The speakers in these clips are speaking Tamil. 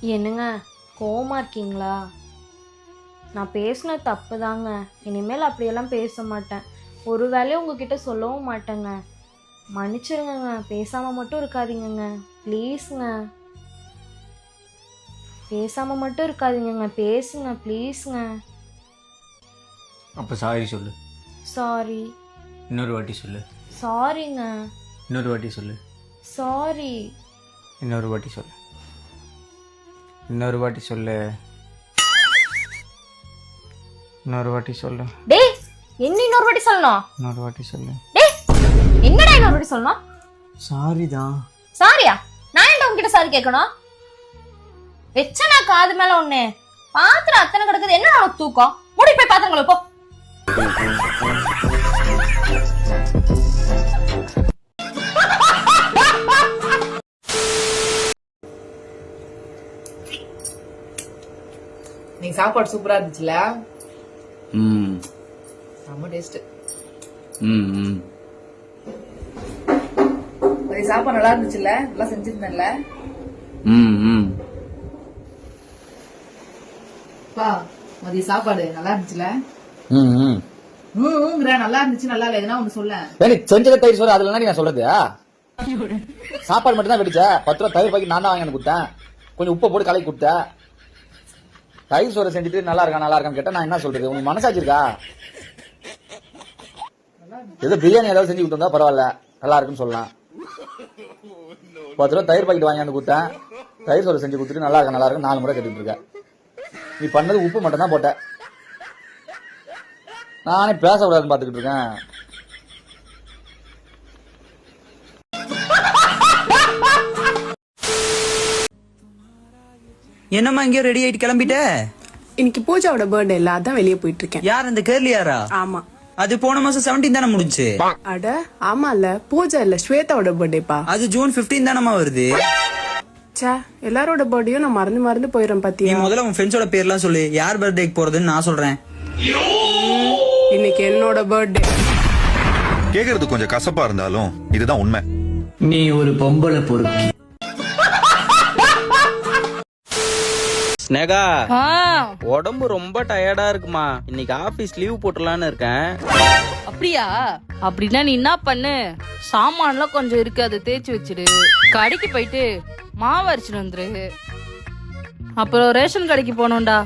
என்னங்க கோவமா இருக்கீங்களா? நான் பேசின தப்பு தாங்க. இனிமேல் அப்படியெல்லாம் பேச மாட்டேன். ஒரு வேலையும் உங்ககிட்ட சொல்லவும் மாட்டேங்க. மன்னிச்சிருங்கங்க பேசாமல் மட்டும் இருக்காதீங்கங்க. ப்ளீஸுங்க. பேசாமல் மட்டும் இருக்காதீங்கங்க. பேசுங்க ப்ளீஸுங்க. அப்போ சாரி சொல்லு. சாரி. இன்னொரு வாட்டி சொல்லு. சாரிங்க. இன்னொரு வாட்டி சொல்லு. சாரி. இன்னொரு வாட்டி சொல்லு. இன்னொரு வாட்டி சொல்லு. இன்னொரு வாட்டி சொல்லு. டேய் என்ன இன்னொரு வாட்டி சொல்லணும்? இன்னொரு வாட்டி சொல்லு. டேய் என்னடா இன்னொரு வாட்டி சொல்லணும்? சாரி தான் சாரியா நான் ஏன்டா உங்ககிட்ட சாரி கேட்கணும்? வெச்ச நான் காது மேல ஒண்ணு. பாத்திரம் அத்தனை கிடக்குது. என்ன உனக்கு தூக்கம்? மூடி போய் பாத்திரங்களை போ. சாப்பாடு சூப்பரா இருந்துச்சுல? ம். செம்ம டேஸ்ட் ம் ம். சாப்பாடு நல்லா இருந்துச்சுல? நல்லா செஞ்சிருந்தேன்ல? ம் ம். பா மதிய சாப்பாடு நல்லா இருந்துச்சுல? ம் ம். நல்லா இருந்துச்சு நல்லா இல்ல. எதுனா ஒண்ணு சொல்ல. செஞ்சத தயிர் சோறு அதுல நான் சொல்றது? சாப்பாடு மட்டும் தான் வெடிச்ச. பத்து ரூபா தயிர் பாக்கி நான் தான் வாங்கி கொடுத்தேன். கொஞ்சம் உப்பை போட்டு கலக்கி கொடுத்தேன். தயிர் சோறு செஞ்சுட்டு நல்லா இருக்கா நல்லா இருக்கான்னு கேட்டா நான் என்ன சொல்றது? உனக்கு மனசாச்சு இருக்கா? ஏதோ பிரியாணி ஏதாவது செஞ்சு கொடுத்தா பரவாயில்ல நல்லா இருக்குன்னு சொல்லலாம். பத்து ரூபா தயிர் பாக்கெட் வாங்கி வந்து கொடுத்தேன். தயிர் சோறு செஞ்சு கொடுத்துட்டு நல்லா இருக்கா நல்லா இருக்கு நாலு முறை கட்டிட்டு இருக்க நீ பண்ணது உப்பு மட்டும் தான் போட்ட. நானே பேசக்கூடாதுன்னு பார்த்துக்கிட்டு இருக்கேன். என்னம்மா இங்கேயோ ரெடி ஆயிட்டு கிளம்பிட்ட? இன்னைக்கு பூஜாவோட பர்த்டே இல்ல அதான் வெளியே போயிட்டு இருக்கேன் யார் அந்த கேர்லியாரா ஆமா. அது போன மாசம் 17 தானே முடிஞ்சு? அட ஆமா இல்ல பூஜா இல்ல ஸ்வேதாவோட பர்த்டேப்பா அது ஜூன் 15 தானம்மா வருது? ச்சே எல்லாரோட பர்த்டேயும் நான் மறந்து மறந்து போயிடுறேன் நீ பாத்தியா முதல்ல உன் ஃப்ரெண்ட்ஸோட பேர்லாம் சொல்லு யார் பர்த்டேக்கு போறதுன்னு நான் சொல்றேன். இன்னைக்கு என்னோட பர்த்டே கேக்குறது கொஞ்சம் கசப்பா இருந்தாலும் இதுதான் உண்மை. நீ ஒரு பொம்பளை பொறுக்கி. ஸ்னேகா உடம்பு ரொம்ப டயர்டா இருக்குமா? இன்னைக்கு ஆபீஸ் லீவ் போட்டுலான்னு இருக்கேன். அப்படியா? அப்படின்னா நீ என்ன பண்ணு? சாமான்லாம் கொஞ்சம் இருக்கு அதை தேய்ச்சி வச்சிடு கடைக்கு போயிட்டு மாவு அரைச்சிட்டு வந்துரு. அப்புறம் ரேஷன் கடைக்கு போகணும்டா.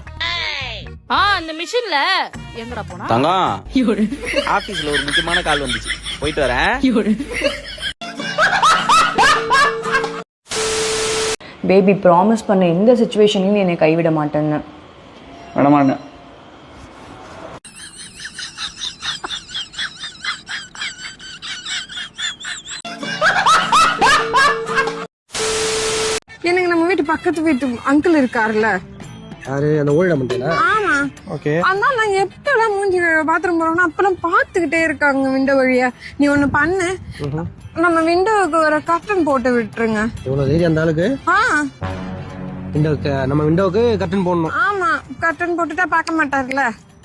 ஆ அந்த மிஷின்ல. எங்கடா போனா? தங்கம். ஆபீஸ்ல ஒரு முக்கியமான கால் வந்துச்சு. போயிட்டு வரேன். பேபி ப்ராமிஸ் பண்ண எந்த சுச்சுவேஷனையும் என்னை கைவிட மாட்டேன்னு. வேணாமான்னு எனக்கு நம்ம வீட்டு பக்கத்து வீட்டு அங்கிள் இருக்காருல்ல? யாரு? அந்த மாட்டேனா ஆமா. ஓகே அதனால நான் எப்பெல்லாம் மூஞ்சி பாத்ரூம் போறோம்னா அப்பெல்லாம் பாத்துக்கிட்டே இருக்காங்க விண்டோ வழியா. நீ ஒண்ணு பண்ணு. நம்ம விண்டோவுக்கு ஒரு கர்டன் போட்டு விட்டுருங்க. இவ்வளவு தைரியம் அந்த ஆளுக்கு? ஆ. விண்டோக்கு நம்ம விண்டோவுக்கு கர்டன் போடணும். ஆமா. கர்டன் போட்டுட்டா பார்க்க மாட்டார்ல.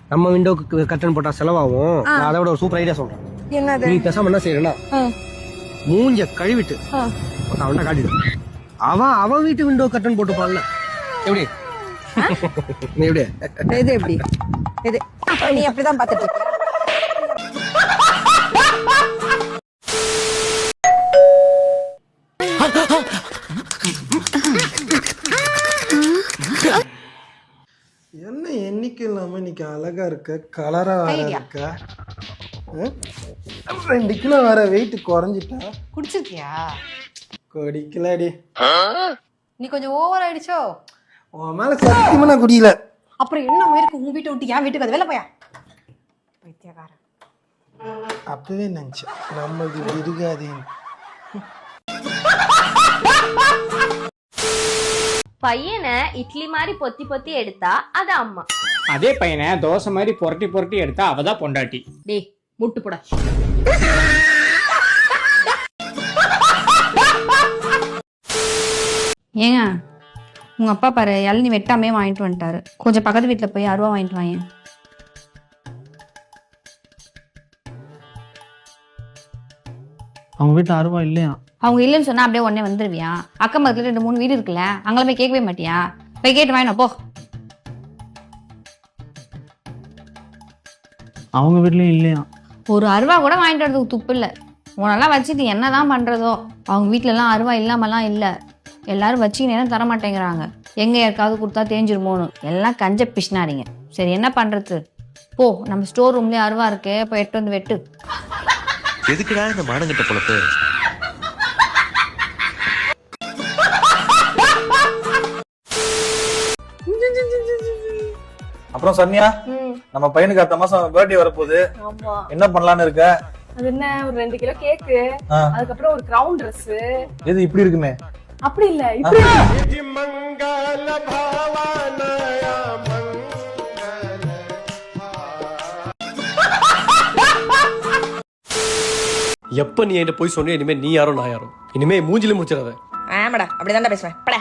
நம்ம விண்டோக்கு கர்டன் போட்டா செலவாகும். நான் அதை விட ஒரு சூப்பர் ஐடியா சொல்றேன். என்னது? நீ பேசாம என்ன செய்யறா ஆ. மூஞ்ச கழுவிட்டு. அவன்கிட்ட காட்டிடு. அவன் அவன் வீட்டு விண்டோ கர்டன் போட்டுப்பான்ல. எப்படி? இது எப்படி? இது நீ அப்படிதான் பாத்துட்டு இருக்க என்ன என்னைக்கு இல்லாம இன்னைக்கு அழகா இருக்க கலரா இருக்க? ரெண்டு கிலோ வேற வெயிட் குறைஞ்சிட்டா? குடிச்சிருக்கியா? குடிக்கலடி. நீ கொஞ்சம் ஓவர் ஆயிடுச்சோ? உன் மேல சத்தியமா நான் குடியல. அப்புறம் என்ன இருக்கு? உங்க வீட்டை விட்டு என் வீட்டுக்கு அது வெளில போயா? பைத்தியக்காரன். அப்பவே நினைச்சேன். நம்மளுக்கு இப்படி இருக்காதேன்னு. பையனை இட்லி மாதிரி பொத்தி பொத்தி எடுத்தா அது அம்மா. அதே பையனை தோசை மாதிரி புரட்டி புரட்டி எடுத்தா அவ தான் பொண்டாட்டி. டேய் முட்டு போட. ஏங்க உங்க அப்பா பாரு இளநி வெட்டாமே வாங்கிட்டு வந்துட்டாரு. கொஞ்சம் பக்கத்து வீட்டில் போய் அருவா வாங்கிட்டு வாங்க அவங்க வீட்டுல அருவா இல்லையா? அவங்க இல்லைன்னு சொன்னா அப்படியே உடனே வந்துருவியா? அக்கம் பக்கத்துல ரெண்டு மூணு வீடு இருக்குல்ல அங்கெல்லாம் போய் கேட்கவே மாட்டியா? போய் கேட்டு வாங்கினா போ. அவங்க வீட்லயும் இல்லையா? ஒரு அருவா கூட வாங்கிட்டு வரதுக்கு துப்பு இல்லை. உனெல்லாம் வச்சுட்டு என்னதான் பண்றதோ அவங்க வீட்டிலலாம் அருவா இல்லாமலாம் இல்லை. எல்லாரும் வச்சுக்கினே தர மாட்டேங்கிறாங்க எங்க யாருக்காவது கொடுத்தா தேஞ்சிருமோன்னு. எல்லாம் கஞ்ச பிஷ்னாரிங்க சரி என்ன பண்றது? போ நம்ம ஸ்டோர் ரூம்லயே அருவா இருக்கு போய் எட்டு வந்து வெட்டு. எதுக்குடா இந்த மானங்கிட்ட பொழப்பு? அப்புறம் சன்னியா நம்ம பையனுக்கு அடுத்த மாசம் பர்த்டே வரப்போகுது. ஆமா. என்ன பண்ணலாம்னு இருக்க? அது என்ன ஒரு ரெண்டு கிலோ கேக்கு. அதுக்கப்புறம் ஒரு கிரவுண்ட் ட்ரெஸ் எது இப்படி இருக்குமே? அப்படி இல்ல. இப்படி எப்ப நீ என்கிட்ட போய் சொன்னியோ இனிமே நீ யாரோ நான் யாரோ. இனிமே மூஞ்சில முடிச்சிடாத. ஆமாடா அப்படிதான் பேசுவேன். பட.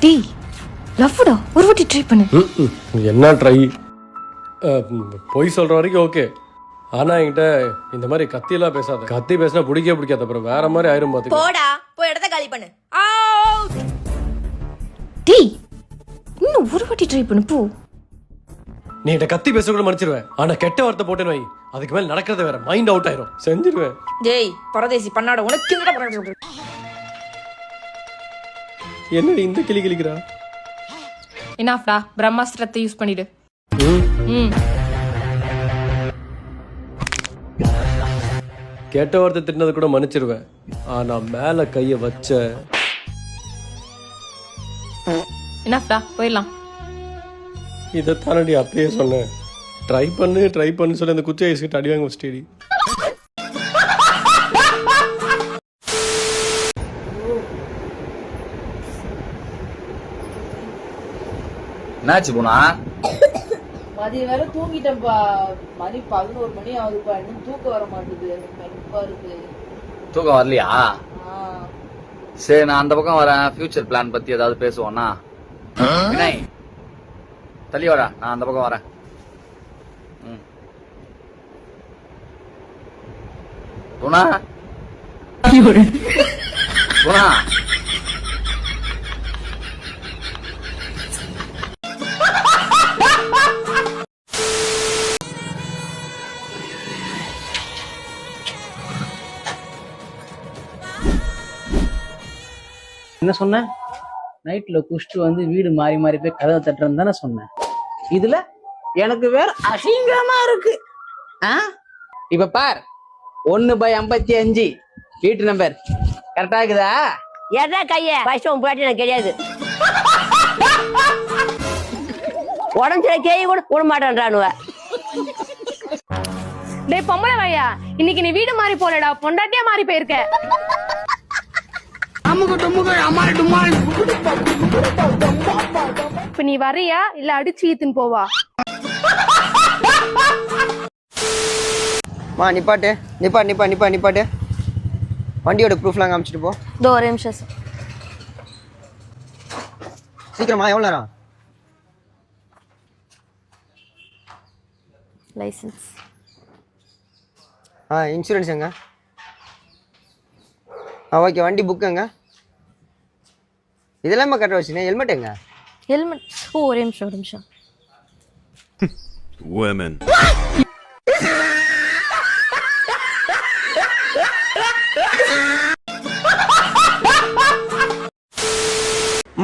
டேய் லவ்டா ஒரு வாட்டி ட்ரை பண்ணு. என்ன ட்ரை பொய் சொல்ற வரைக்கும் ஓகே ஆனா என்கிட்ட இந்த மாதிரி கத்தியெல்லாம் பேசாத. கத்தி பேசினா பிடிக்கவே பிடிக்காது. அப்புறம் வேற மாதிரி ஆயிரும் பாத்துக்க. போடா போய் இடத்த காலி பண்ணு. டேய் இன்னும் ஒரு வாட்டி ட்ரை பண்ணு போ. நீ என்கிட்ட கத்தி பேச கூட மன்னிச்சிருவேன். ஆனா கெட்ட வார்த்தை போட்டேன்னு வை. அதுக்கு மேல நடக்கிறது வேற மைண்ட் அவுட் ஆயிரும். செஞ்சிருவேன். ஜெய் பரதேசி பண்ணாட உனக்கு என்னடா பண்ண என்ன இந்த கிளி கிளிக்கிறா? என்னாஃப்டா பிரம்மாஸ்திரத்தை யூஸ் பண்ணிடு. ம். கெட்ட வார்த்தை திட்டினது கூட மன்னிச்சிருவேன். ஆனா மேல கைய வச்ச என்னாஃப்டா போயிடலாம். இதை தானடி அப்பயே சொன்னேன். ட்ரை பண்ணு ட்ரை பண்ணு சொல்லி அந்த குச்சி ஐஸ்கிட்ட அடி வாங்க வச்சிட்டேடி என்னாச்சு போனா? மதிய வேற தூங்கிட்டேன்ப்பா மணி பதினோரு மணி ஆகுதுப்பா. இன்னும் தூக்கம் வர மாட்டேது. எனக்கு இருக்கு. தூக்கம் வரலையா? சரி நான் அந்த பக்கம் வரேன். ஃபியூச்சர் பிளான் பத்தி ஏதாவது பேசுவோம்னா. வினய் தள்ளி வாடா. நான் அந்த பக்கம் வரேன். குணா? குணா? என்ன சொன்ன நைட்ல குஷ்டு வந்து வீடு மாறி மாறி போய் கதவை தட்டுறேன்னு தானே சொன்னேன். இதுல எனக்கு வேற அசிங்கமா இருக்கு. ஆ? இப்ப பார். ஒன்னு பை ஐம்பத்தி அஞ்சு. வீட்டு நம்பர் கரெக்டா இருக்குதா? எதா கைய? வருஷம் போட்டு எனக்கு கிடையாது. உடம்புல கேய் கூட விட மாட்டேன்றானுவ. டேய் பொம்பளை வையா. இன்னைக்கு நீ வீடு மாறி போலடா. பொண்டாட்டியா மாறி போயிருக்க. இப்ப நீ வரியா? இல்ல அடிச்சு ஈத்துன்னு போவா? மா நிப்பாட்டு. நிப்பா நிப்பா நிப்பா நிப்பாட்டு. வண்டியோட ப்ரூஃப்லாம் காமிச்சிட்டு போ. இதோ ஒரு நிமிஷம் சார். சீக்கிரமா எவ்வளோ நேரம்? லைசன்ஸ் ஆ இன்சூரன்ஸ் எங்க? ஆ ஓகே வண்டி புக்குங்க இதெல்லாம் கரெக்டாக வச்சுனேன் ஹெல்மெட் எங்க? ஹெல்மெட் ஓ ஒரே நிமிஷம் ஒரு நிமிஷம். Women.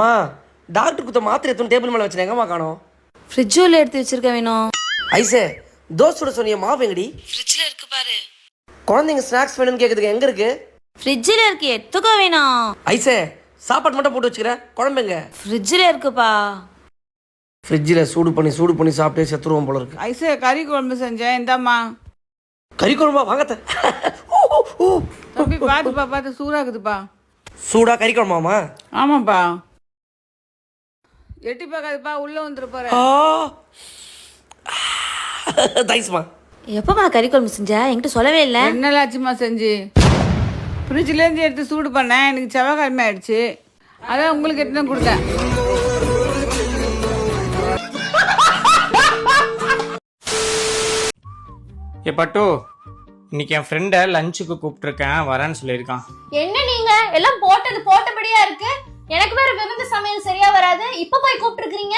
மா டாக்டர் குத்த மாத்திரை எத்தனை டேபிள் மேலே வச்சுனேன் எங்கம்மா காணோம்? ஃப்ரிட்ஜுல எடுத்து வச்சிருக்க வேணும். ஐசே தோசை சுட சொன்னிய மாவு எங்கடி? ஃப்ரிட்ஜ்ல இருக்கு பாரு. குழந்தைங்க ஸ்நாக்ஸ் வேணும்னு கேட்குறதுக்கு எங்க இருக்கு? ஃப்ரிட்ஜ்ல இருக்கு எத்துக்க வேணாம். ஐசே சாப்பாடு மட்டும் போட்டு வச்சுக்கிறேன். குழம்பு எங்க ஃப்ரிட்ஜ்ல இருக்குப்பா. ஃப்ரிட்ஜில் சூடு பண்ணி சூடு பண்ணி சாப்பிட்டே செத்துருவோம் போல இருக்கு. ஐசே கறி குழம்பு செஞ்சேன். இந்தாம்மா. கறி குழம்பா? வாங்கத்த தம்பி பாத்துப்பா பார்த்து சூடாக்குதுப்பா சூடா கறி குழம்பாமா ஆமாப்பா. எட்டி பார்க்காதுப்பா உள்ள வந்துரு போற தேங்க்ஸ்மா எப்பமா கறி குழம்பு செஞ்ச? என்கிட்ட சொல்லவே இல்லை. என்னலாச்சுமா செஞ்சு? ஃப்ரிட்ஜ்லேருந்து எடுத்து சூடு பண்ணேன். எனக்கு செவ்வாய்க்கிழமை ஆயிடுச்சு. அதான் உங்களுக்கு எடுத்து தான் கொடுத்தேன். ஏ பட்டு இன்னைக்கு என் ஃப்ரெண்டை லஞ்சுக்கு கூப்பிட்டுருக்கேன். வரேன்னு சொல்லியிருக்கான். என்ன நீங்க? எல்லாம் போட்டது போட்டபடியா இருக்கு. எனக்கு வேற விருந்து சமையல் சரியா வராது. இப்ப போய் கூப்பிட்டுருக்கீங்க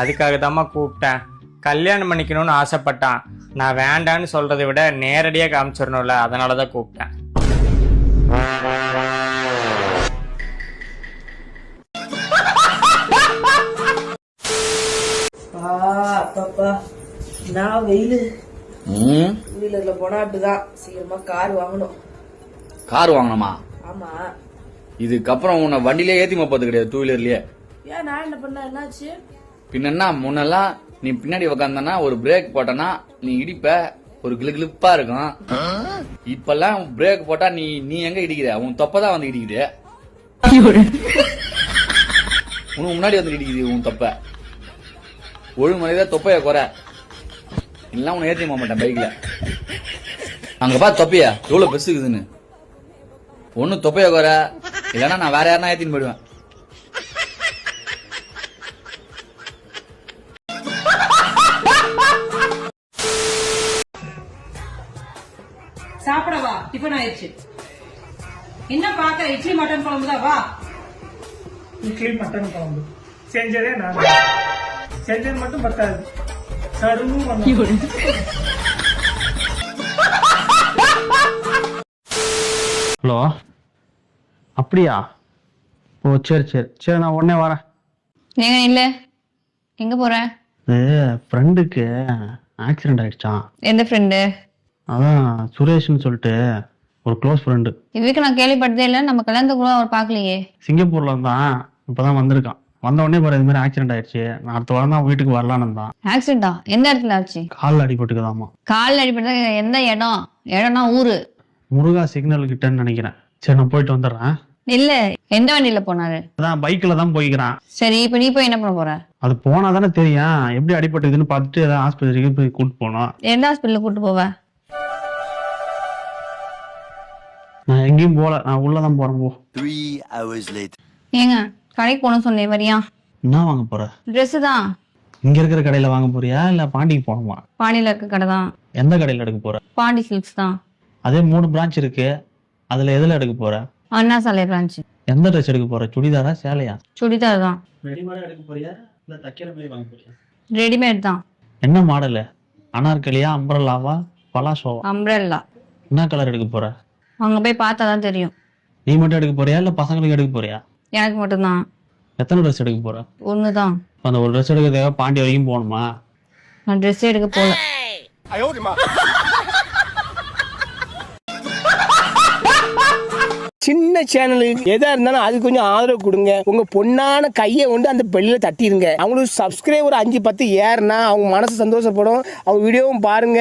அதுக்காக தாம்மா கூப்பிட்டேன். கல்யாணம் பண்ணிக்கணும்னு ஆசைப்பட்டான். நான் வேண்டான்னு சொல்றதை விட நேரடியாக காமிச்சிடணும்ல. அதனால தான் கூப்பிட்டேன். அப்பப்பா. நான் வெயிலு. வீலர்ல போனா அப்படிதான் சீக்கிரமா கார் வாங்கணும். கார் வாங்கணுமா? ஆமா. இதுக்கப்புறம் உன்னை வண்டியிலே ஏத்தி போறது கிடையாது டூ வீலர்லயே ஏன் நான் என்ன பண்ண என்னாச்சு? பின்னா முன்னெல்லாம் நீ பின்னாடி உக்காந்தனா ஒரு பிரேக் போட்டனா நீ இடிப்ப ஒரு கிளு கிளிப்பா இருக்கும். இப்பெல்லாம் பிரேக் போட்டா நீ நீ எங்க இடிக்கிற? உன் தொப்பதான் வந்து இடிக்கிற உனக்கு முன்னாடி வந்து இடிக்குது உன் தொப்ப. ஒழுங்குமுறையா தொப்பைய குறை. இல்ல உன்னை ஏத்தி போக மாட்டேன் பைக்ல அங்க பா தொப்பையா. எவ்வளவு பெருசு இருக்குதுன்னு ஒண்ணு தொப்பைய குறை. இல்லைன்னா நான் வேற யாருன்னா ஏத்தின்னு போயிடுவேன். சாப்பிட வா டிஃபன் ஆயிடுச்சு. என்ன பாக்க இட்லி மட்டன் குழம்பு தான் வா. இட்லி மட்டன் குழம்பு. செஞ்சதே நான். செஞ்சது மட்டும் பத்தாது. சருவும் ஹலோ? அப்படியா? ஓ சரி சரி. சரி நான் உடனே வரேன். ஏங்க இல்ல. எங்க போற? இது ஃப்ரெண்டுக்கு ஆக்சிடென்ட் ஆயிடுச்சான் எந்த ஃப்ரெண்டு அதான் சுரேஷ்னு சொல்லிட்டு ஒரு க்ளோஸ் ஃப்ரெண்டு இதுக்கு நான் கேள்விப்பட்டதே இல்ல நம்ம கல்யாணத்தை கூட அவர் பார்க்கலையே. சிங்கப்பூர்ல இருந்தான் இப்பதான் வந்திருக்கான். வந்த உடனே பாரு இது மாதிரி ஆக்சிடென்ட் ஆயிடுச்சு. நான் அடுத்த வாரம் தான் வீட்டுக்கு வரலான்னு இருந்தான். ஆக்சிடென்டா எந்த இடத்துல ஆச்சு? காலில் அடிபட்டுக்குதாமா. காலில் அடிப்பட்டா எந்த இடம்? இடம்னா ஊரு. முருகா சிக்னல் கிட்டன்னு நினைக்கிறேன். சரி நான் போயிட்டு வந்துடுறேன். இல்ல எந்த வண்டியில போனாரு? அதான் பைக்கில் தான் போய்க்கிறான். சரி இப்ப நீ போய் என்ன பண்ண போற? அது போனா தானே தெரியும். எப்படி அடிபட்டுக்குதுன்னு பார்த்துட்டு ஏதாவது ஆஸ்பத்திரிக்கு போய் கூட்டு போனோம் எந்த ஹாஸ்பிட்டலுக்கு கூட்டு போவ? நான் எங்கேயும் போகல. நான் உள்ள தான் போறேன் போ. ஏங்க கடைக்கு போகணும்னு சொன்னேன் வரியா? என்ன வாங்க போற? ட்ரெஸ் தான். இங்க இருக்கிற கடையில வாங்க போறியா? இல்ல பாண்டிக்கு போகணுமா? பாண்டியில இருக்க கடை தான். எந்த கடையில எடுக்க போற? பாண்டி சில்க்ஸ் தான். அதே மூணு பிரான்ச் இருக்கு. அதுல எதுல எடுக்க போற? அண்ணா சாலை பிரான்ச் எந்த ட்ரெஸ் எடுக்க போற? சுடிதாரா சேலையா? சுடிதார் தான். ரெடிமேடா எடுக்க போறியா? இல்ல தைக்கிற மாதிரி வாங்க போறியா? ரெடிமேட் தான். என்ன மாடலு அனார்கலியா அம்பரலாவா பலாசோவா? அம்ப்ரெல்லா என்ன கலர் எடுக்க போற? அங்க போய் பார்த்தா தான் தெரியும். நீ மட்டும் எடுக்க போறியா? இல்ல பசங்களுக்கு எடுக்க போறியா? எனக்கு மட்டும்தான். எத்தனை ட்ரெஸ் எடுக்க போற? ஒன்று தான் அந்த ஒரு ட்ரெஸ் எடுக்கிறதுக்காக பாண்டி வரைக்கும் போகணுமா? நான் ட்ரெஸ் எடுக்க போகல. சின்ன சேனலு எதா இருந்தாலும் அது கொஞ்சம் ஆதரவு கொடுங்க. உங்க பொண்ணான கையை கொண்டு அந்த பெல்லில தட்டிடுங்க அவங்களுக்கு சப்ஸ்கிரைபர் அஞ்சு பத்து ஏறுனா அவங்க மனசு சந்தோஷப்படும். அவங்க வீடியோவும் பாருங்க.